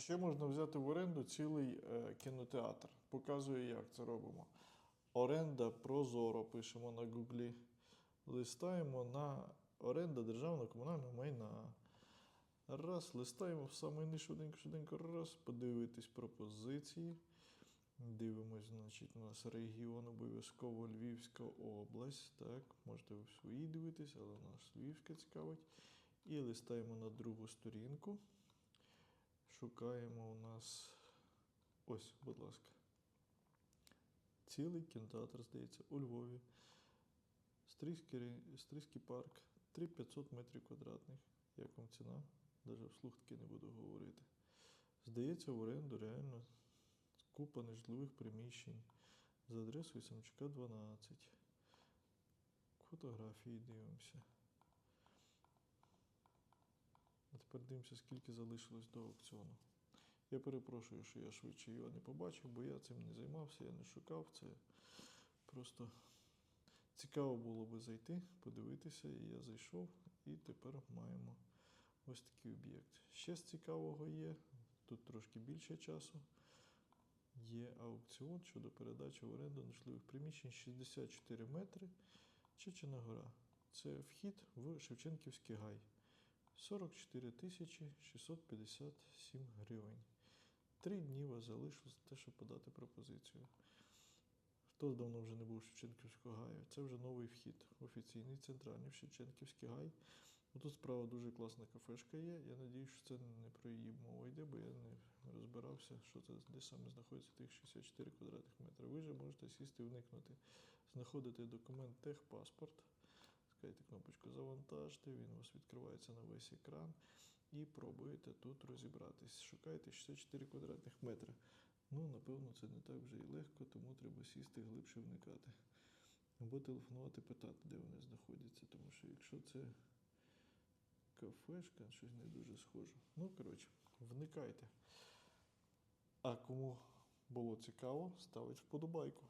ще можна взяти в оренду цілий е, кінотеатр. Показую, як це робимо. Оренда Прозоро пишемо на Гуглі. Листаємо на оренда державного комунального майна. Раз, листаємо в самий низ швиденько, швиденько, раз, подивитись пропозиції. Дивимось, значить, у нас регіон обов'язково Львівська область. Так, можете ви в своїй дивитись, але у нас Львівська цікавить. І листаємо на другу сторінку. Шукаємо у нас. Ось, будь ласка. Цілий кінотеатр, здається, у Львові. Стрийський, Стрийський парк, 3500 метрів квадратних. Як вам ціна? Навіть вслух таки не буду говорити. Здається, в оренду реально купа нежитлових приміщень за адресою Самчука 12. Фотографії дивимося. А скільки залишилось до аукціону. Я перепрошую, що я швидше його не побачив, бо я цим не займався, я не шукав. Це просто цікаво було би зайти, подивитися, і я зайшов, і тепер маємо ось такий об'єкт. Ще з цікавого є, тут трошки більше часу. Є аукціон щодо передачі в оренду нежливих приміщень 64 метри Чечена гора. Це вхід в Шевченківський гай. 44 тисячі 657 гривень. Три дні вас на те, щоб подати пропозицію. Хто давно вже не був в Шевченківського гаю? Це вже новий вхід. Офіційний центральний Шевченківський гай. Ну, Тут справа дуже класна кафешка є. Я надіюсь, що це не про її мова йде, бо я не розбирався, що це де саме знаходиться тих 64 квадратних метри. Ви же можете сісти і вникнути. Знаходите документ техпаспорт. Скажете кнопочку Завантажте, він у вас відкривається на весь екран і пробуєте тут розібратись. Шукаєте 64 квадратних метри. Ну, напевно, це не так вже і легко, тому треба сісти глибше вникати. Або телефонувати, питати, де вони знаходяться, тому що якщо це кафешка, щось не дуже схоже. Ну, коротше, вникайте. А кому було цікаво, ставить вподобайку.